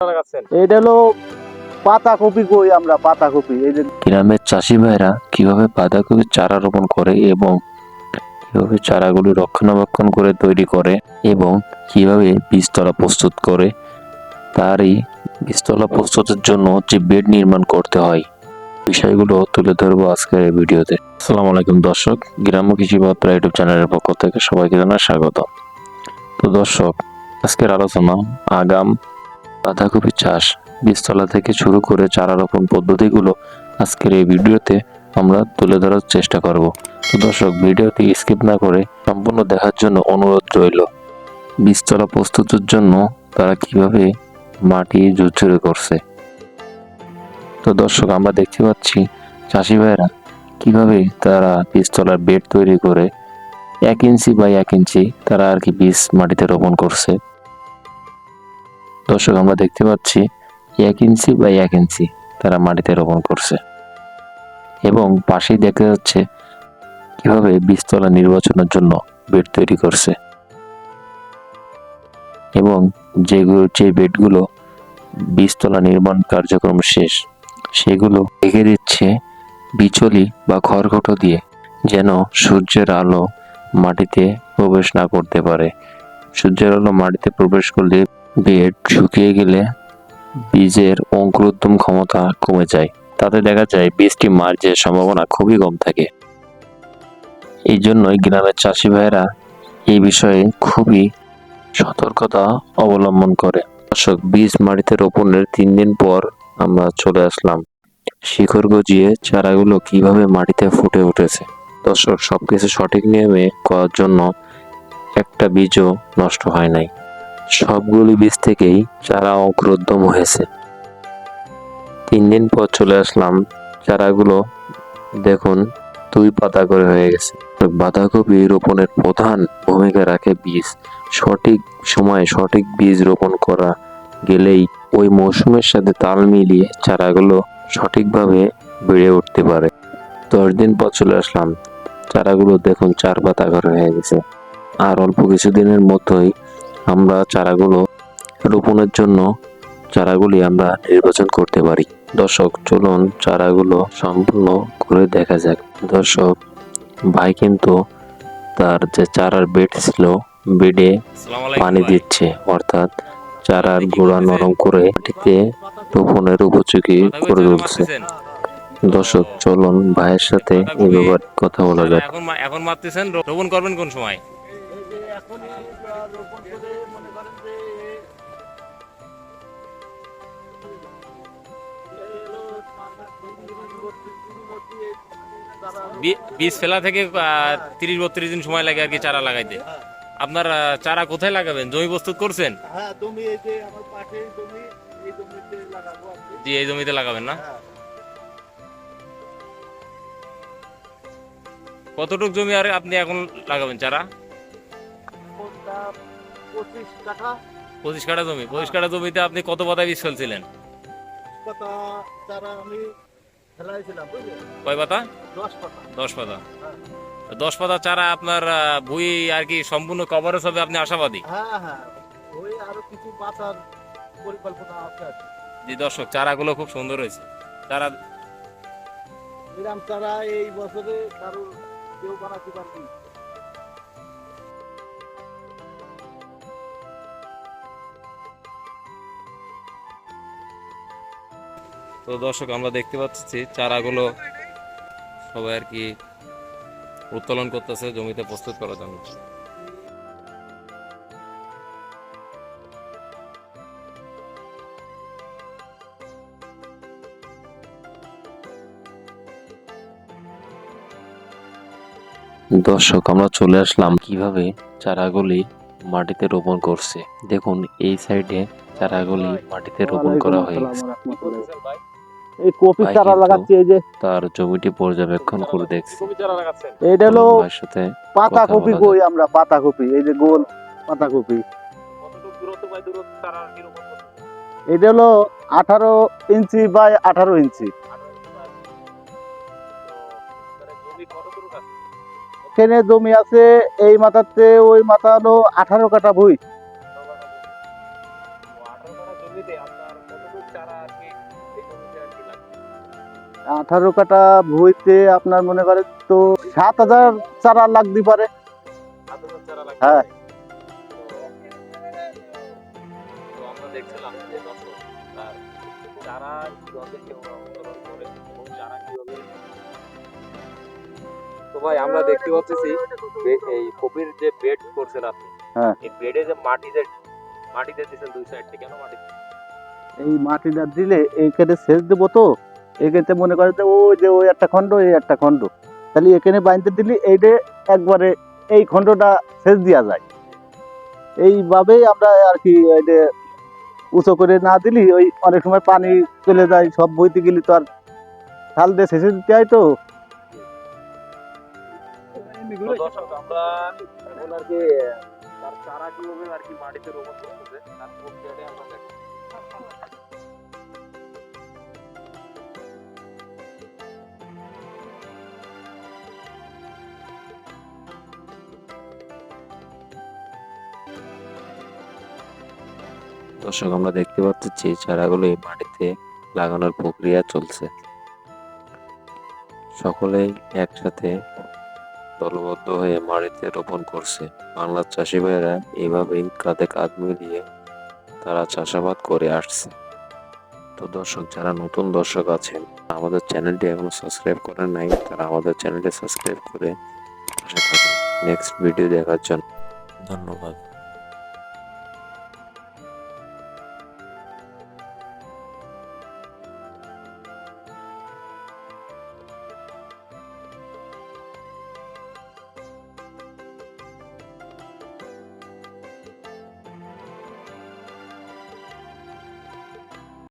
লাগাচ্ছেন? এটা হলো পাতা কপি কই আমরা পাতা কপি এই যে গ্রামের চাষি ভাইরা কীভাবে বাঁধাকপির চারা রোপণ করে এবং কীভাবে চারাগুলি রক্ষণাবেক্ষণ করে তৈরি করে এবং কীভাবে বীজতলা প্রস্তুত করে তারই বীজতলা প্রস্তুতের জন্য যে বেড নির্মাণ করতে হয়। বিষয়গুলো তুলে ধরবো আজকের এই ভিডিওতে। আসসালামু আলাইকুম দর্শক গ্রাম্য কৃষি বার্তা ইউটিউব চ্যানেলের পক্ষ থেকে সবাইকে জানাই স্বাগত। তো দর্শক আজকের আলোচনা আগাম বাঁধাকপি চাষ বীজতলা থেকে শুরু করে চারা রোপণ পদ্ধতিগুলো আজকের এই ভিডিওতে আমরা তুলে ধরার চেষ্টা করব। তো দর্শক, ভিডিওটি স্কিপ না করে সম্পূর্ণ দেখার জন্য অনুরোধ রইল, বীজতলা প্রস্তুতের জন্য তারা কীভাবে মাটি ঝুরঝুরে করছে। তো দর্শক, আমরা দেখতে পাচ্ছি চাষি ভাইরা কীভাবে তারা বীজতলার বেড তৈরি করে, এক ইঞ্চি বাই এক ইঞ্চি তারা আর কি বীজ মাটিতে রোপণ করছে। দর্শক, আমরা দেখতে পাচ্ছি এক ইঞ্চি বা এক ইঞ্চি তারা মাটিতে রোপণ করছে। এবং পাশেই দেখা যাচ্ছে কীভাবে বীজতলা নির্বাচনের জন্য বেড তৈরি করছে। এবং যেগুলো, যে বেডগুলো বীজতলা নির্মাণ কার্যক্রম শেষ, সেগুলো রেখে দিচ্ছে বিচলি বা খড়খটো দিয়ে, যেন সূর্যের আলো মাটিতে প্রবেশ না করতে পারে। সূর্যের আলো মাটিতে প্রবেশ করলে বেড শুকিয়ে গেলে বীজের অঙ্কুরোদ্গম ক্ষমতা কমে যায়। তাতে দেখা যায় বীজটি মার যে সম্ভাবনা খুবই কম থাকে। এই জন্যই গ্রামের চাষি ভাইয়েরা এই বিষয়ে খুবই সতর্কতা অবলম্বন করে। দর্শক, বীজ মাটিতে রোপণের তিন দিন পর আমরা চলে আসলাম। শিকড় গজিয়ে চারাগুলো কীভাবে মাটিতে ফুটে উঠেছে। দর্শক, সবকিছু সঠিক নিয়মে করার জন্য একটা বীজও নষ্ট হয় নাই। সবগুলি বীজ থেকেই চারা অগ্রোদ্যম হয়েছে। তিন দিন পর চলে আসলাম, চারাগুলো দেখুন দুই পাতা করে হয়ে গেছে। বাঁধাকপি রোপণের প্রধান ভূমিকা রাখে বীজ। সঠিক সময়ে সঠিক বীজ রোপণ করা গেলেই ওই মৌসুমের সাথে তাল মিলিয়ে চারাগুলো সঠিকভাবে বেড়ে উঠতে পারে। দশ দিন পর চলে আসলাম, চারাগুলো দেখুন চার পাতা করে হয়ে গেছে। আর অল্প কিছুদিনের মধ্যেই আমরা চারাগুলো রোপণের জন্য চারাগুলি আমরা নির্বাচন করতে পারি। দর্শক চলুন চারাগুলো সম্পূর্ণ করে দেখা যাক। দর্শক ভাই কিন্তু তার যে চারার বেড ছিল বেডে পানি দিচ্ছে। অর্থাৎ চারার গোড়া নরম করে মাটিতে রোপণের উপযোগী করে তুলছে? দর্শক চলুন ভাইয়ের সাথে এই ব্যাপারে কথা বলা যাক। এখন মারতেছেন? রোপণ করবেন কোন সময়? বীজ ফেলা থেকে তিরিশ বত্রিশ দিন সময় লাগে আর কি চারা লাগাইতে। আপনার চারা কোথায় লাগাবেন? জমি প্রস্তুত করছেন? হ্যাঁ জি এই জমিতে লাগাবেন না? হ্যাঁ। কতটুক জমি আর আপনি এখন লাগাবেন চারা? পঁচিশ কাঠা। জমি। পঁচিশ কাঠা জমিতে আপনি কত পাতা বীজ ফেলছিলেন? চারা আমি কয় পাতা? দশ পাতা। দশ পাতা। হ্যাঁ। চারা আপনার আহ, ভুঁই আর কি সম্পূর্ণ কভারেজ হবে আপনি আশাবাদী? হ্যাঁ হ্যাঁ। যে দর্শক চারাগুলো খুব সুন্দর হয়েছে। চারা চারা এই বছরে কারও কেউ বানাতে পারবি তো দর্শক আমরা দেখতে পাচ্ছি চারাগুলো সবাই আর কি উত্তোলন করতেছে জমিতে প্রস্তুত করার জন্য। দর্শক আমরা চলে আসলাম কীভাবে চারাগুলি মাটিতে রোপণ করছে। দেখুন এই সাইডে চারাগুলি মাটিতে রোপণ করা হয়ে গেছে এই কপি চারা লাগাচ্ছি এই যে তার জমিটি পর্যবেক্ষণ করে দেখছে। এইটা হলো সাথে পাতা কপি কই আমরা পাতা কপি এই যে গোল পাতা কপি। এটা হলো আঠারো ইঞ্চি বাই আঠারো ইঞ্চি। এখানে জমি আছে এই মাথাতে ওই মাথা হলো আঠারো কাটা ভুই। আঠারো কাটা ভুঁইতে আপনার মনে করেন তো সাত হাজার চারা লাগতে পারে হ্যাঁ। তো আমরা দেখছিলাম যে দর্শক তার চারা কীভাবে কেউ উত্তোলন করে এবং চারা কীভাবে তো ভাই আমরা দেখতে পাচ্ছি এই কপির যে বেড করছেন আপনি হ্যাঁ। এই বেডে যে মাটিতে মাটিতে দিয়েছেন দুই সাইড থেকে কেন মাটি এই মাটিটা দিলে এইখানে সেচ দেবো তো এখানে মনে করে যে, ওই যে, ওই একটা খণ্ড, এই একটা খণ্ড। তাহলে এখানে বাইনতে দিলে এইটা একবারে এই খণ্ডটা সেচ দেওয়া যায়। এইভাবেই আমরা আর কি উঁচু করে না দিলি, ওই অনেক সময় পানি চলে যায়, সব বইতে গেলে তো আর ঢাল দিয়ে সেচে দিতে হয় তো। আর কি মাটিতে রোপণ করতেছে দর্শক, আমরা দেখতে পাচ্ছি চারাগুলো এই মাটিতে লাগানোর প্রক্রিয়া চলছে। সকলেই একসাথে দলবদ্ধ হয়ে মাটিতে রোপণ করছে। বাংলার চাষি ভাইয়েরা এইভাবেই কাঁধে কাঁধ মিলিয়ে তারা চাষাবাদ করে আসছে। তো দর্শক, যারা নতুন দর্শক আছেন, আমাদের চ্যানেলটি এখনও সাবস্ক্রাইব করেন নাই, তারা আমাদের চ্যানেলটি সাবস্ক্রাইব করে নেক্সট ভিডিও দেখার জন্য ধন্যবাদ।